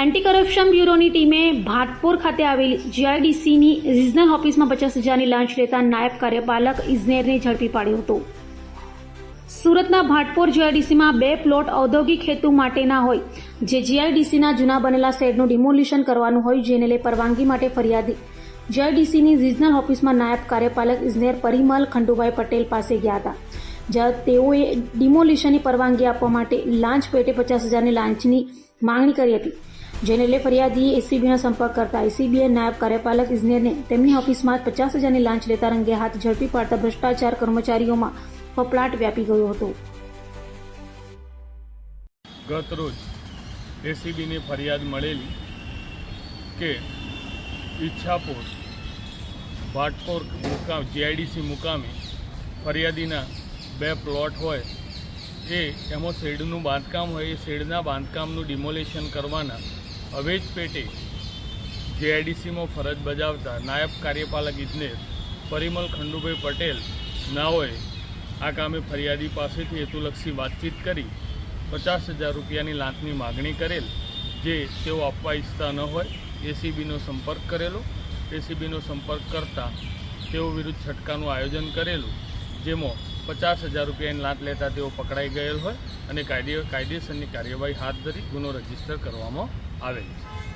Anti corruption બ્યુરોની ટીમે ભાટપોર ખાતે આવેલી જીઆઈડીસીની રિજનલ ઓફિસમાં પચાસ હજારની લાંચ લેતા નાયબ કાર્યપાલક ઇજનેરને ઝડપી પાડ્યો હતો. સુરતના ભાટપોર જીઆઈડીસીમાં બે પ્લોટ ઔદ્યોગિક હેતુ માટેના હોય, જે જીઆઈડીસીના જૂના બનેલા શેડનું ડિમોલિશન કરવાનું હોય જેને લઈ પરવાનગી માટે ફરિયાદી. જીઆઈડીસીની રિજનલ ઓફિસમાં નાયબ કાર્યપાલક ઇજનેર પરિમલ ખંડુભાઈ પટેલ પાસે ગયા હતા. જ્યાં તેઓએ ડિમોલિશનની પરવાનગી આપવા માટે લાંચ પેટે પચાસ હજારની લાંચની માંગણી કરી હતી. જેને લઈ ફરિયાદીએ એસીબીનો સંપર્ક કરતા એસીબીએ નાયબ કાર્યપાલક ઇજનેરને તેમની ઓફિસમાં પચાસ હજારની લાંચ લેતા રંગે હાથ ઝડપી પાડતા ભ્રષ્ટાચાર કર્મચારીઓમાં ફફલાટ વ્યાપી ગયો હતો. ગત રોજ એસીબીની ફરિયાદ મળેલી કે ઈચ્છાપોર ભાટપોર મુકામ જીઆઈડીસી મુકામે ફરિયાદીના બે પ્લોટ હોય, એ એમાં શેડનું બાંધકામ હોય, એ શેડના બાંધકામનું ડિમોલેશન કરવાના અવેજ પેટે જેઆઈડીસીમાં ફરજ બજાવતા નાયબ કાર્યપાલક ઇજનેર પરિમલ ખંડુભાઈ પટેલ નાઓએ આ કામે ફરિયાદી પાસેથી હેતુલક્ષી વાતચીત કરી પચાસ હજાર રૂપિયાની લાંચની માગણી કરેલ, જે તેઓ આપવા ઈચ્છતા ન હોય, એસીબીનો સંપર્ક કરેલો. એસીબીનો સંપર્ક કરતા તેઓ વિરુદ્ધ છટકાનું આયોજન કરેલું, જેમાં પચાસ હજાર રૂપિયાની લાંચ લેતા તેઓ પકડાઈ ગયેલ હોય અને કાયદે કાયદેસરની કાર્યવાહી હાથ ધરી ગુનો રજિસ્ટર કરવામાં આવેલ છે.